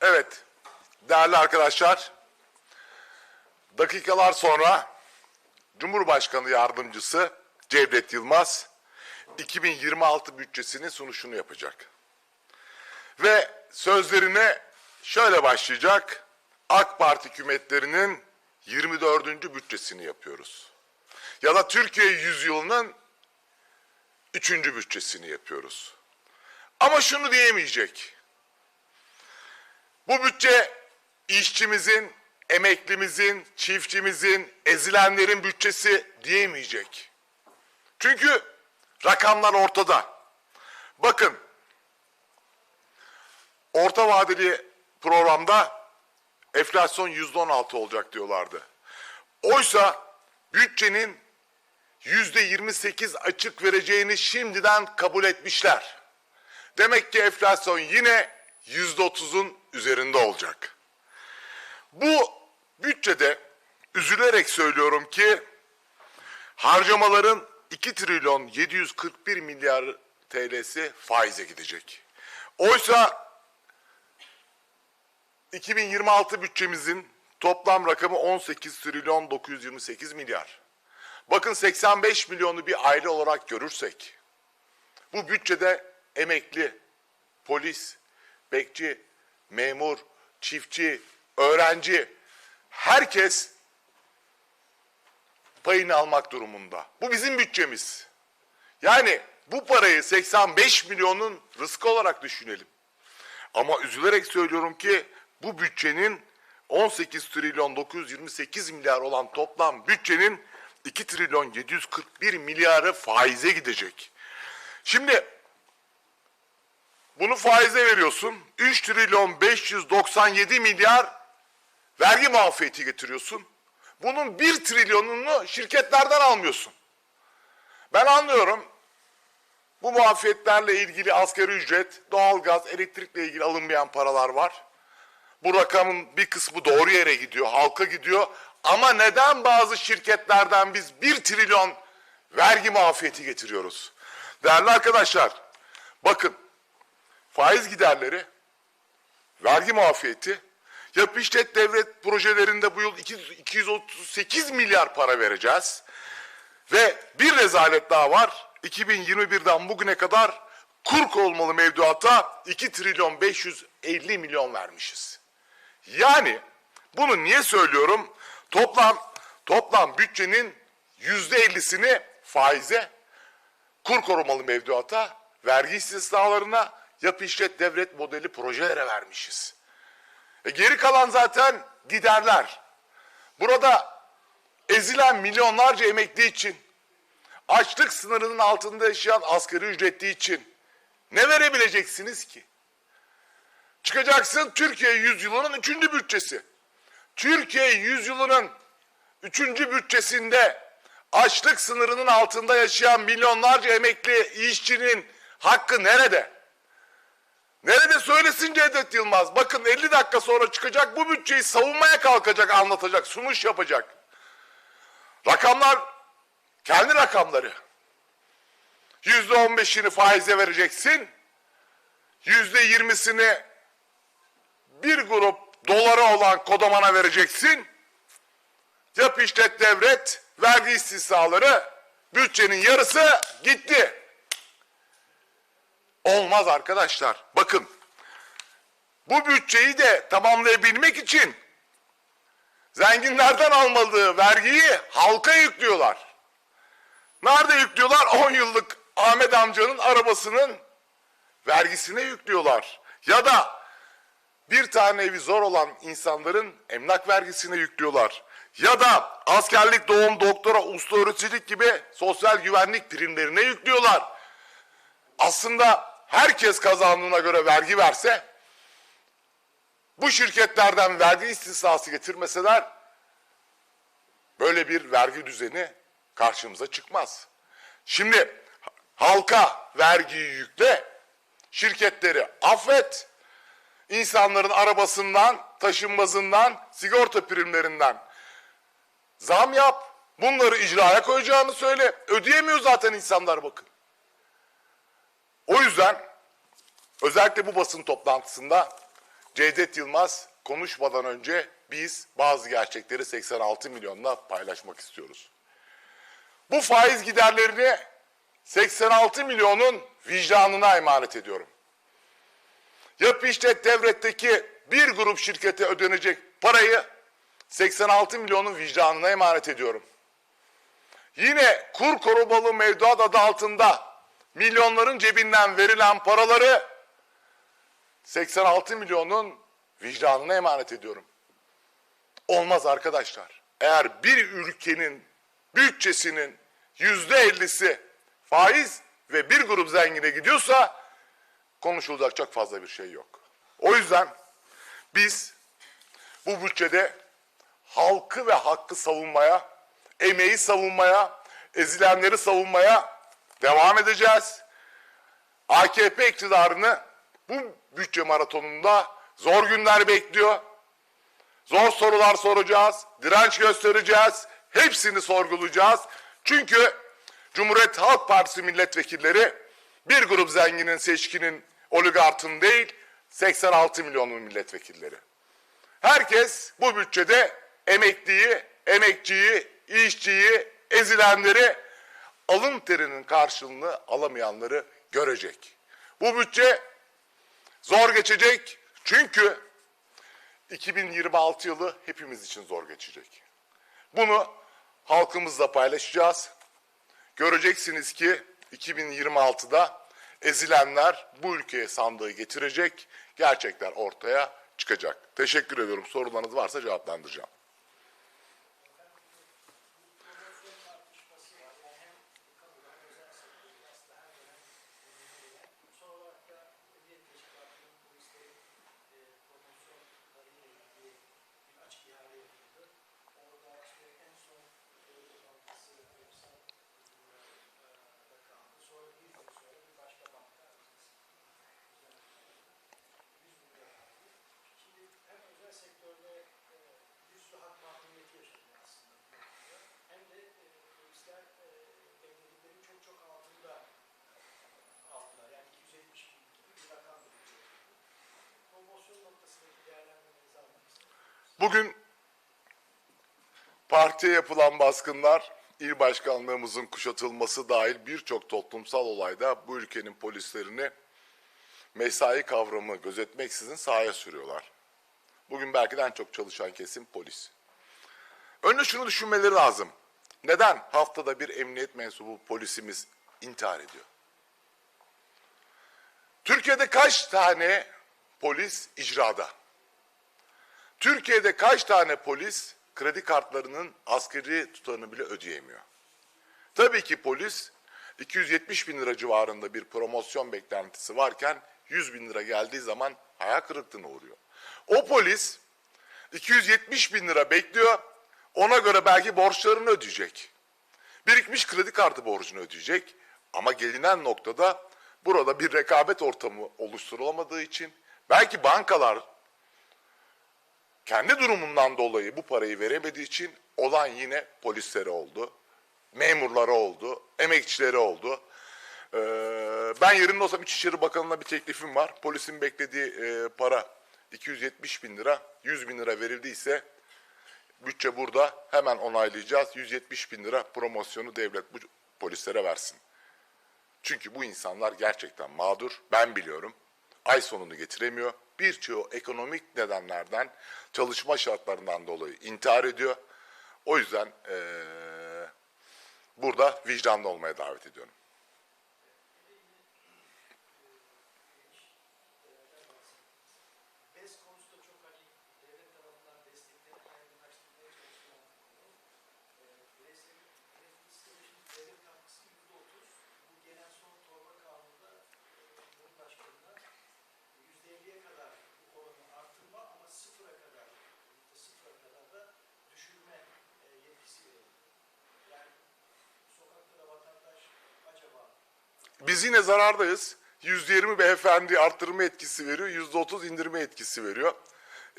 Evet, değerli arkadaşlar, dakikalar sonra Cumhurbaşkanı Yardımcısı Cevdet Yılmaz 2026 bütçesinin sunuşunu yapacak. Ve sözlerine şöyle başlayacak. AK Parti hükümetlerinin 24. bütçesini yapıyoruz. Ya da Türkiye yüzyılının 3. bütçesini yapıyoruz. Ama şunu diyemeyecek. Bu bütçe işçimizin, emeklimizin, çiftçimizin, ezilenlerin bütçesi diyemeyecek. Çünkü rakamlar ortada. Bakın, orta vadeli programda enflasyon yüzde on altı olacak diyorlardı. Oysa bütçenin yüzde yirmi sekiz açık vereceğini şimdiden kabul etmişler. Demek ki enflasyon yine yüzde otuzun üzerinde olacak. Bu bütçede üzülerek söylüyorum ki harcamaların 2 trilyon 741 milyar TL'si faize gidecek. Oysa 2026 bütçemizin toplam rakamı 18 trilyon 928 milyar. Bakın 85 milyonu bir aile olarak görürsek bu bütçede emekli, polis, bekçi, memur, çiftçi, öğrenci herkes payını almak durumunda. Bu bizim bütçemiz. Yani bu parayı 85 milyonun rızkı olarak düşünelim. Ama üzülerek söylüyorum ki bu bütçenin 18 trilyon 928 milyar olan toplam bütçenin 2 trilyon 741 milyarı faize gidecek. Şimdi bunu faize veriyorsun. 3 trilyon 597 milyar vergi muafiyeti getiriyorsun. Bunun 1 trilyonunu şirketlerden almıyorsun. Ben anlıyorum. Bu muafiyetlerle ilgili asgari ücret, doğalgaz, elektrikle ilgili alınmayan paralar var. Bu rakamın bir kısmı doğru yere gidiyor, halka gidiyor. Ama neden bazı şirketlerden biz 1 trilyon vergi muafiyeti getiriyoruz? Değerli arkadaşlar, bakın faiz giderleri, vergi muafiyeti, yapı işlet devlet projelerinde bu yıl 238 milyar para vereceğiz. Ve bir rezalet daha var. 2021'den bugüne kadar kurk olmalı mevduata 2 trilyon 550 milyon vermişiz. Yani bunu niye söylüyorum? Toplam toplam bütçenin yüzde ellisini faize, kur korumalı mevduata, vergi istisnalarına, yapı işlet devlet modeli projelere vermişiz. E geri kalan zaten giderler. Burada ezilen milyonlarca emekli için, açlık sınırının altında yaşayan asgari ücretli için ne verebileceksiniz ki? Çıkacaksın Türkiye yüzyılının üçüncü bütçesi. Türkiye yüzyılının üçüncü bütçesinde açlık sınırının altında yaşayan milyonlarca emekli işçinin hakkı nerede? Söylesin Cevdet Yılmaz? Bakın 50 dakika sonra çıkacak bu bütçeyi savunmaya kalkacak, anlatacak, sunuş yapacak. Rakamlar kendi rakamları. Yüzde on beşini faize vereceksin. Yüzde yirmisini bir grup dolara olan kodamana vereceksin. Yap işlet devlet, vergi istisnaları, bütçenin yarısı gitti. Olmaz arkadaşlar. Bakın, bu bütçeyi de tamamlayabilmek için zenginlerden almadığı vergiyi halka yüklüyorlar. Nerede yüklüyorlar? 10 yıllık Ahmet amcanın arabasının vergisine yüklüyorlar. Ya da bir tane evi zor olan insanların emlak vergisine yüklüyorlar. Ya da askerlik, doğum, doktora, usta öğreticilik gibi sosyal güvenlik primlerine yüklüyorlar. Aslında herkes kazandığına göre vergi verse, bu şirketlerden vergi istisnası getirmeseler, böyle bir vergi düzeni karşımıza çıkmaz. Şimdi halka vergiyi yükle, şirketleri affet, insanların arabasından, taşınmazından, sigorta primlerinden zam yap. Bunları icraya koyacağını söyle. Ödeyemiyor zaten insanlar bakın. O yüzden özellikle bu basın toplantısında Cevdet Yılmaz konuşmadan önce biz bazı gerçekleri 86 milyonla paylaşmak istiyoruz. Bu faiz giderlerini 86 milyonun vicdanına emanet ediyorum. Yapı işlet devletteki bir grup şirkete ödenecek parayı 86 milyonun vicdanına emanet ediyorum. Yine kur korumalı mevduat adı altında milyonların cebinden verilen paraları 86 milyonun vicdanına emanet ediyorum. Olmaz arkadaşlar. Eğer bir ülkenin bütçesinin yüzde ellisi faiz ve bir grup zengine gidiyorsa konuşulacak çok fazla bir şey yok. O yüzden biz bu bütçede halkı ve hakkı savunmaya, emeği savunmaya, ezilenleri savunmaya devam edeceğiz. AKP iktidarını bu bütçe maratonunda zor günler bekliyor. Zor sorular soracağız, direnç göstereceğiz, hepsini sorgulayacağız. Çünkü Cumhuriyet Halk Partisi milletvekilleri bir grup zenginin, seçkinin, oligartın değil, 86 milyonun milletvekilleri. Herkes bu bütçede emekliyi, emekçiyi, işçiyi, ezilenleri, alın terinin karşılığını alamayanları görecek. Bu bütçe zor geçecek çünkü 2026 yılı hepimiz için zor geçecek. Bunu halkımızla paylaşacağız. Göreceksiniz ki 2026'da ezilenler bu ülkeye sandığı getirecek, gerçekler ortaya çıkacak. Teşekkür ediyorum. Sorularınız varsa cevaplandıracağım. hem özel sektörde e, yüzlü hak mahrumiyeti yaşanıyor aslında. Hem de e, polisler e, beklediklerinin çok çok altında aldılar. Yani 270 bin gibi bir rakam veriyor. Promosyon noktasındaki değerlendirmenizi almak istedim. Bugün partiye yapılan baskınlar, il başkanlığımızın kuşatılması dahil birçok toplumsal olayda bu ülkenin polislerini mesai kavramı gözetmeksizin sahaya sürüyorlar. Bugün belki de en çok çalışan kesim polis. Önce şunu düşünmeleri lazım. Neden haftada bir emniyet mensubu polisimiz intihar ediyor? Türkiye'de kaç tane polis icrada? Türkiye'de kaç tane polis kredi kartlarının askeri tutarını bile ödeyemiyor? Tabii ki polis 270 bin lira civarında bir promosyon beklentisi varken 100 bin lira geldiği zaman hayal kırıklığına uğruyor. O polis 270 bin lira bekliyor. Ona göre belki borçlarını ödeyecek. Birikmiş kredi kartı borcunu ödeyecek. Ama gelinen noktada burada bir rekabet ortamı oluşturulamadığı için belki bankalar kendi durumundan dolayı bu parayı veremediği için olan yine polislere oldu, memurlara oldu, emekçilere oldu. Ee, ben yerinde olsam İçişleri Bakanı'na bir teklifim var. Polisin beklediği e, para 270 bin lira, 100 bin lira verildiyse bütçe burada hemen onaylayacağız. 170 bin lira promosyonu devlet bu polislere versin. Çünkü bu insanlar gerçekten mağdur. Ben biliyorum. Ay sonunu getiremiyor. Birçoğu ekonomik nedenlerden, çalışma şartlarından dolayı intihar ediyor. O yüzden eee, burada vicdanlı olmaya davet ediyorum. BES konusu da çok hani devlet tarafından desteklenip yaygınlaştırmaya çalışılan bir konu. E, bireysel hedef psikolojinin devlet katkısı yüzde otuz. Bu gelen son torba kanununda e, Cumhurbaşkanı'na yüzde elliye kadar bu oranı artırma ama sıfıra kadar, yüzde sıfıra kadar da düşürme e, yetkisi verildi. Yani sokakta da vatandaş acaba Biz yine zarardayız. %20 beyefendi arttırma etkisi veriyor, %30 indirme etkisi veriyor.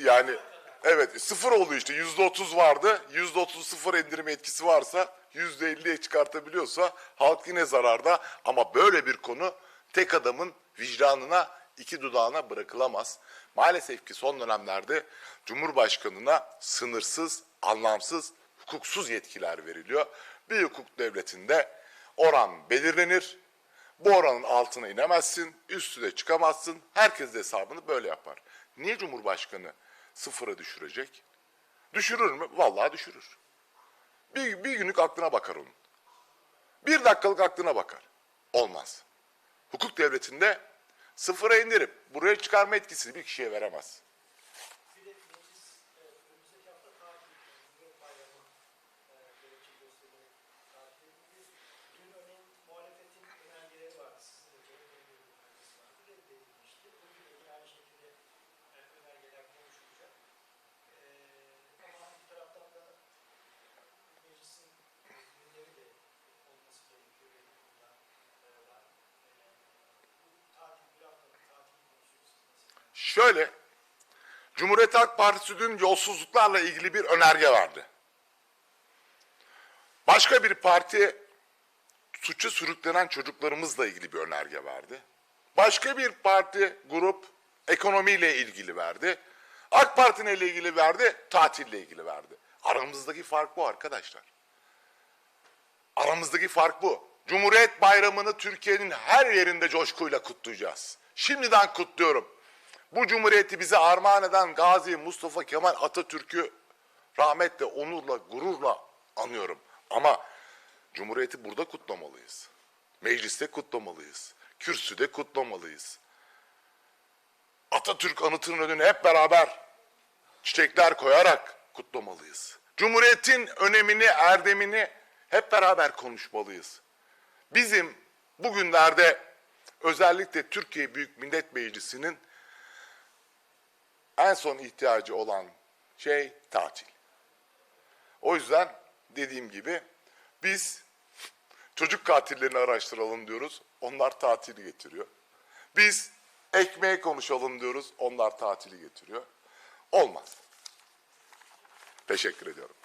Yani evet sıfır oluyor işte %30 vardı, %30 sıfır indirme etkisi varsa %50'ye çıkartabiliyorsa halk yine zararda. Ama böyle bir konu tek adamın vicdanına iki dudağına bırakılamaz. Maalesef ki son dönemlerde Cumhurbaşkanına sınırsız, anlamsız, hukuksuz yetkiler veriliyor. Bir hukuk devletinde oran belirlenir. Bu oranın altına inemezsin, üstüne çıkamazsın. Herkes de hesabını böyle yapar. Niye Cumhurbaşkanı sıfıra düşürecek? Düşürür mü? Vallahi düşürür. Bir, bir günlük aklına bakar onun. Bir dakikalık aklına bakar. Olmaz. Hukuk devletinde sıfıra indirip buraya çıkarma etkisini bir kişiye veremez. Bir de meclis e, önümüzdeki hafta tatil, Cumhuriyet Bayramı e, gerekçe gösterilerek tatil edildi. Dün örneğin muhalefetin önergeleri vardı. Sizin de CHP'nin bir önergesi vardı. Reddedilmişti. Bugün de yine aynı şekilde e, önergeler konuşulacak. E, ama bir taraftan da meclisin e, gündemi de olması gerekiyor. Benim konuda e, var. E, bu tatil, bir haftalık tatil konusu siz nasıl Şöyle, Cumhuriyet Halk Partisi dün yolsuzluklarla ilgili bir önerge verdi. Başka bir parti suça sürüklenen çocuklarımızla ilgili bir önerge verdi. Başka bir parti grup ekonomiyle ilgili verdi. AK Parti ile ilgili verdi, tatille ilgili verdi. Aramızdaki fark bu arkadaşlar. Aramızdaki fark bu. Cumhuriyet Bayramı'nı Türkiye'nin her yerinde coşkuyla kutlayacağız. Şimdiden kutluyorum. Bu cumhuriyeti bize armağan eden Gazi Mustafa Kemal Atatürk'ü rahmetle, onurla, gururla anıyorum. Ama cumhuriyeti burada kutlamalıyız. Mecliste kutlamalıyız. Kürsüde kutlamalıyız. Atatürk anıtının önüne hep beraber çiçekler koyarak kutlamalıyız. Cumhuriyetin önemini, erdemini hep beraber konuşmalıyız. Bizim bugünlerde özellikle Türkiye Büyük Millet Meclisi'nin en son ihtiyacı olan şey tatil. O yüzden dediğim gibi biz çocuk katillerini araştıralım diyoruz. Onlar tatili getiriyor. Biz ekmeği konuşalım diyoruz. Onlar tatili getiriyor. Olmaz. Teşekkür ediyorum.